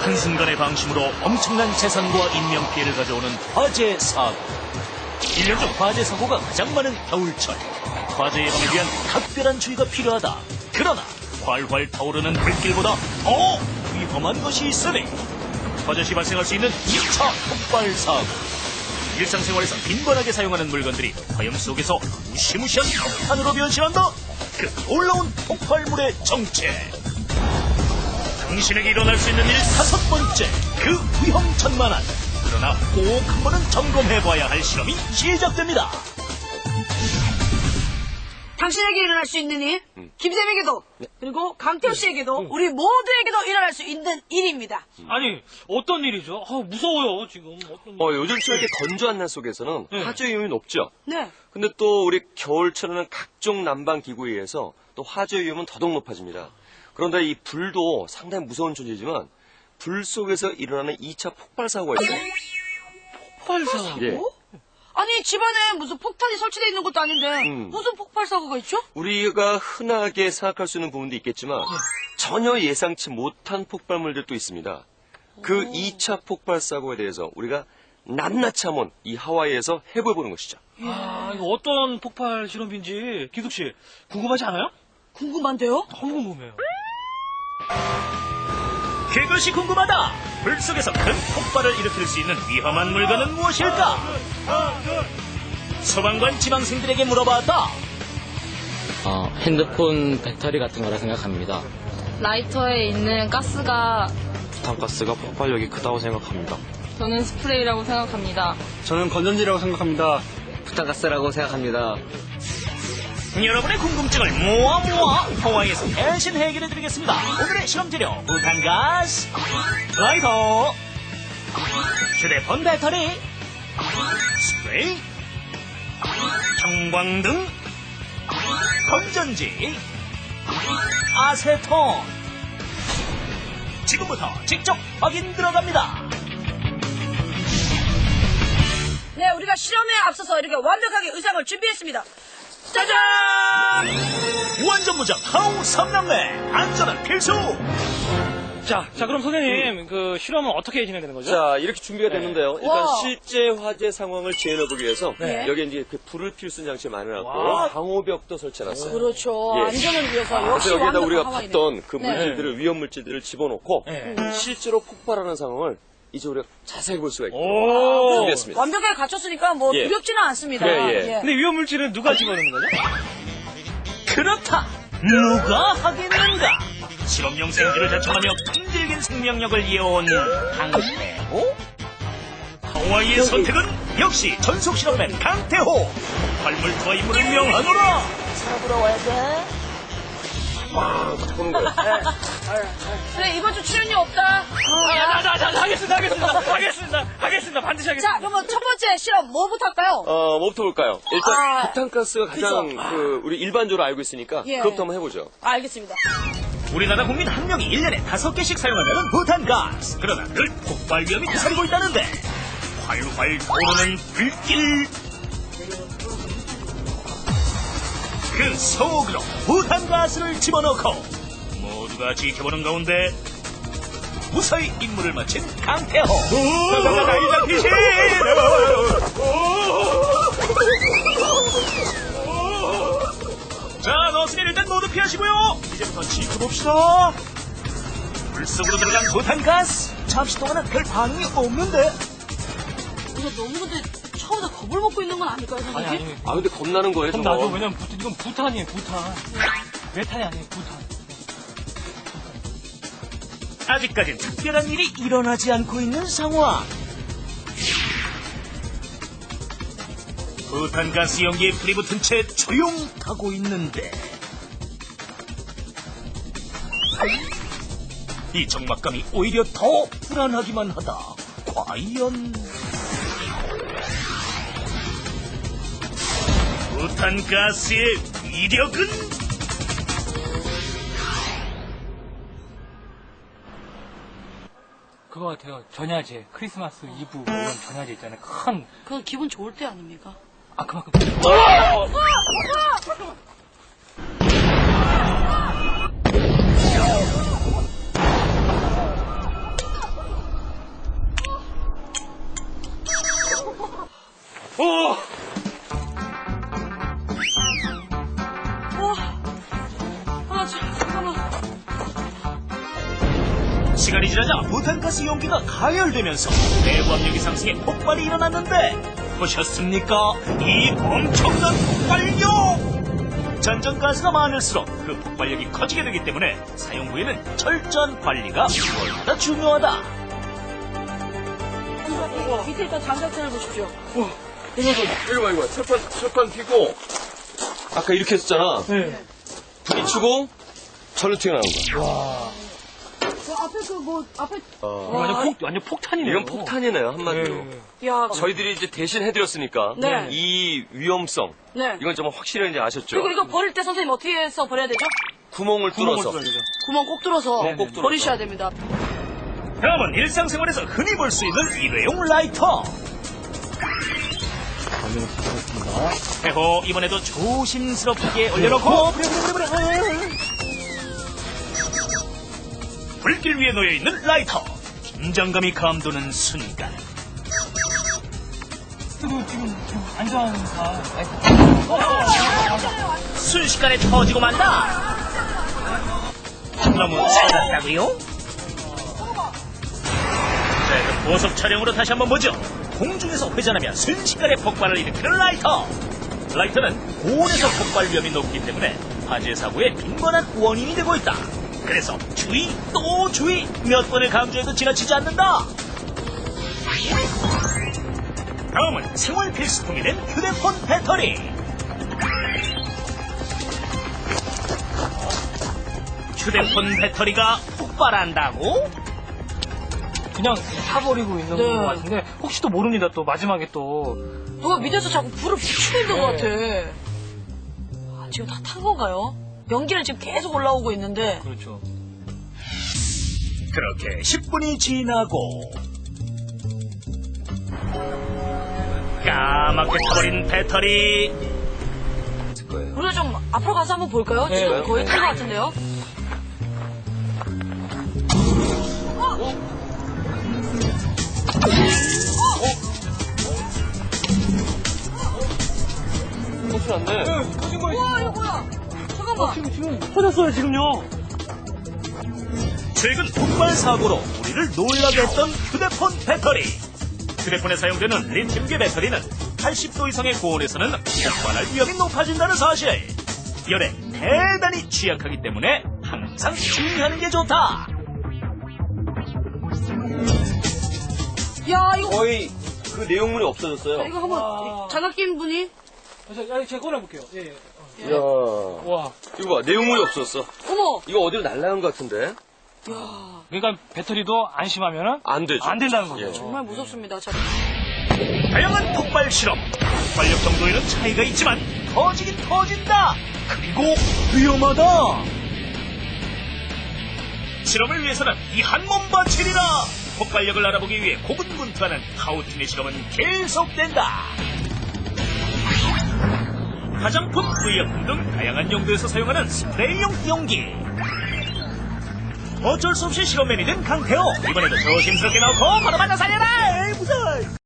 한순간의 방심으로 엄청난 재산과 인명 피해를 가져오는 화재 사고. 1년 중 화재 사고가 가장 많은 겨울철. 화재 예방을 위한 각별한 주의가 필요하다. 그러나 활활 타오르는 불길보다 더 위험한 것이 있으니 화재 시 발생할 수 있는 2차 폭발 사고. 일상생활에서 빈번하게 사용하는 물건들이 화염 속에서 무시무시한 폭탄으로 변신한다. 그 놀라운 폭발물의 정체. 당신에게 일어날 수 있는 일 다섯 번째 그 위험천만한 그러나 꼭 한 번은 점검해봐야 할 실험이 시작됩니다. 당신에게 일어날 수 있는 일, 김쌤에게도, 그리고 강태호 씨에게도, 우리 모두에게도 일어날 수 있는 일입니다. 아니 어떤 일이죠? 아, 무서워요 지금. 어떤 일? 어, 요즘처럼 이렇게 건조한 날 속에서는 네. 화재 위험이 높죠. 네. 근데 또 우리 겨울철에는 각종 난방 기구에 의해서 또 화재 위험은 더더욱 높아집니다. 그런데 이 불도 상당히 무서운 존재지만 불 속에서 일어나는 2차 폭발 사고가 있어요. 폭발사. 예. 아니, 집안에 무슨 폭탄이 설치되어 있는 것도 아닌데, 음. 무슨 폭발 사고가 있죠? 우리가 흔하게 생각할 수 있는 부분도 있겠지만 전혀 예상치 못한 폭발물들도 있습니다. 그 2차 폭발 사고에 대해서 우리가 낱낱이 한번 이 하와이에서 해보는 것이죠. 아 이거 어떤 폭발 실험인지 기숙 씨 궁금하지 않아요? 궁금한데요? 너무 궁금해요. 그것이 궁금하다. 불 속에서 큰 폭발을 일으킬 수 있는 위험한 물건은 무엇일까? 소방관 지망생들에게 물어봤다. 어, 핸드폰 배터리 같은 거라 생각합니다. 라이터에 있는 가스가 부탄가스가 폭발력이 크다고 생각합니다. 저는 스프레이라고 생각합니다. 저는 건전지라고 생각합니다. 부탄가스라고 생각합니다. 여러분의 궁금증을 모아 모아 하와이에서 대신 해결해 드리겠습니다. 오늘의 실험 재료 부탄가스, 라이터, 휴대폰 배터리, 스프레이, 형광등, 건전지, 아세톤. 지금부터 직접 확인 들어갑니다. 네, 우리가 실험에 앞서서 이렇게 완벽하게 의상을 준비했습니다. 짜잔! 완전 무장 하우 삼남매 안전한 필수. 자, 자 그럼 선생님 그 실험은 어떻게 진행되는 거죠? 자, 이렇게 준비가 됐는데요. 일단 와. 실제 화재 상황을 재현해보기 위해서 네. 여기 이제 그 불을 피울 수 있는 장치 마련해놨고 와. 방호벽도 설치해놨어요. 그렇죠. 예. 안전을 위해서 그래서 역시 여기에다 완벽한 우리가. 봤던 그 네. 물질들을 위험 물질들을 집어넣고 네. 실제로 폭발하는 상황을 이제 우리가 자세히 볼 수가 있고 오. 준비했습니다. 완벽하게 갖췄으니까 뭐 예. 두렵지는 않습니다. 그래, 예. 근데 위험 물질은 누가 집어넣는 거죠? 그렇다. 누가 하겠는가? 실험용생들을 자청하며 끈질긴 생명력을 이어온 강태호? 하와이의 선택은 역시 전속 실험맨 강태호! 발물투와 인물을 명하노라! 보는 거예요. 그래, 이번 주 출연료 없다. 아, 나, 나, 나, 나, 하겠습니다, 하겠습니다, 하겠습니다, 하겠습니다, 반드시 자, 하겠습니다. 그러면 첫 번째 실험 뭐부터 할까요? 어, 뭐부터 볼까요? 일단 아, 부탄가스가 가장. 그 우리 일반적으로 알고 있으니까 예. 그것부터 한번 해보죠. 알겠습니다. 우리나라 국민 한 명이 1년에 다섯 개씩 사용한다는 부탄가스. 그러나 늘 폭발 위험이 도사리고 있다는데. 활활 타오르는 불길. 그 속으로 부탄가스를 집어넣고 모두가 지켜보는 가운데 무사히 임무를 마친 강태호. 피신! 자, 너스님 일단 모두 피하시고요. 이제부터 지켜봅시다. 물속으로 들어간 부탄가스. 잠시 동안은 별 반응이 없는데. 이거 너무 근데 처음부터 겁을 먹고 있는 건 아닐까요, 아니, 선생님? 아니, 아 근데 겁나는 거예요, 그럼 저거. 나도 왜냐면 부, 이건 부탄이에요, 부탄. 메탄이 아니에요, 부탄. 아직까진 특별한 일이 일어나지 않고 있는 상황. 부탄가스 연기에 불이 붙은 채 조용하고 있는데. 이 적막감이 오히려 더 불안하기만 하다. 과연. 부탄가스의 위력은? 그거 같아요. 전야제, 크리스마스 이브 이런 전야제 있잖아요. 큰. 그건 기분 좋을 때 아닙니까? 아 그만큼. 시간이 지나자 부탄가스 용기가 가열되면서 내부 압력이 상승해 폭발이 일어났는데 보셨습니까? 이 엄청난 폭발력! 잔전가스가 많을수록 그 폭발력이 커지게 되기 때문에 사용 후에는 철저한 관리가 무엇보다 중요하다. 밑에 일단 장작전을 보십시오. 이거 봐, 이거 봐. 철판, 철판 피고, 아까 이렇게 했었잖아. 네. 불이 치고, 철로 튀어나온 거야. 저 앞에 그 뭐, 앞에. 완전 폭, 완전 폭탄이네요. 이건 폭탄이네요, 한마디로. 네. 야, 저희들이 이제 대신 해드렸으니까, 네. 이 위험성, 네. 이건 정말 확실히 이제 아셨죠? 그리고 이거 버릴 때 선생님 어떻게 해서 버려야 되죠? 구멍을 뚫어서. 구멍 꼭 뚫어서 네, 꼭 뚫어서. 버리셔야 됩니다. 다음은 일상생활에서 흔히 볼 수 있는 일회용 라이터. 해호 이번에도 조심스럽게 올려놓고 불길 위에 놓여 있는 라이터. 긴장감이 감도는 순간. 그리고 지금. 순식간에 터지고 만다. 너무 짧았다고요? 자, 그럼 고속 촬영으로 다시 한번 보죠. 공중에서 회전하면 순식간에 폭발을 일으키는 라이터. 라이터는 고온에서 폭발 위험이 높기 때문에 화재 사고의 빈번한 원인이 되고 있다. 그래서 주의 또 주의 몇 번을 강조해도 지나치지 않는다. 다음은 생활 필수품이 된 휴대폰 배터리. 휴대폰 배터리가 폭발한다고? 그냥 타버리고 있는 네. 것 같은데, 혹시 또 모릅니다. 또 마지막에 또. 누가 밑에서 자꾸 불을 붙이고 있는 것 같아. 아, 지금 다 탄 건가요? 연기는 지금 계속 올라오고 있는데. 그렇죠. 그렇게 10분이 지나고 까맣게 타버린 배터리 거예요. 우리가 좀 앞으로 가서 한번 볼까요? 네, 지금 네. 거의 탄것 같은데요? 혹시 났네. 터진 거예요. 와, 이거 뭐야? 잠깐만. 지금, 지금 터졌어요, 지금요. 최근 폭발 사고로 우리를 놀라게 했던 휴대폰 배터리 휴대폰에 사용되는 리튬계 배터리는 80도 이상의 고온에서는 폭발할 위험이 높아진다는 사실 열에 대단히 취약하기 때문에 항상 주의하는 게 좋다 야, 이거, 거의 그 내용물이 없어졌어요. 이거 한번, 와. 장갑 낀 분이? 저, 야, 제가 꺼내볼게요. 예, 예. 이야. 와. 이거 봐, 내용물이 없어졌어. 어머! 이거 어디로 날라간 것 같은데? 야 그러니까 배터리도 안심하면은 안 되죠. 안 된다는 거죠. 예. 정말 무섭습니다. 자, 다양한 폭발 실험 폭발력 정도에는 차이가 있지만 터지긴 터진다 그리고 위험하다 실험을 위해서는 이 한 몸 바치리라 폭발력을 알아보기 위해 고군분투하는 하우틴의 실험은 계속된다 화장품, 의약품 등 다양한 용도에서 사용하는 스프레이용 용기. 어쩔 수 없이 실험맨이 된 강태호. 이번에도 조심스럽게 넣고 바로 만나 살려라! 에이, 무서워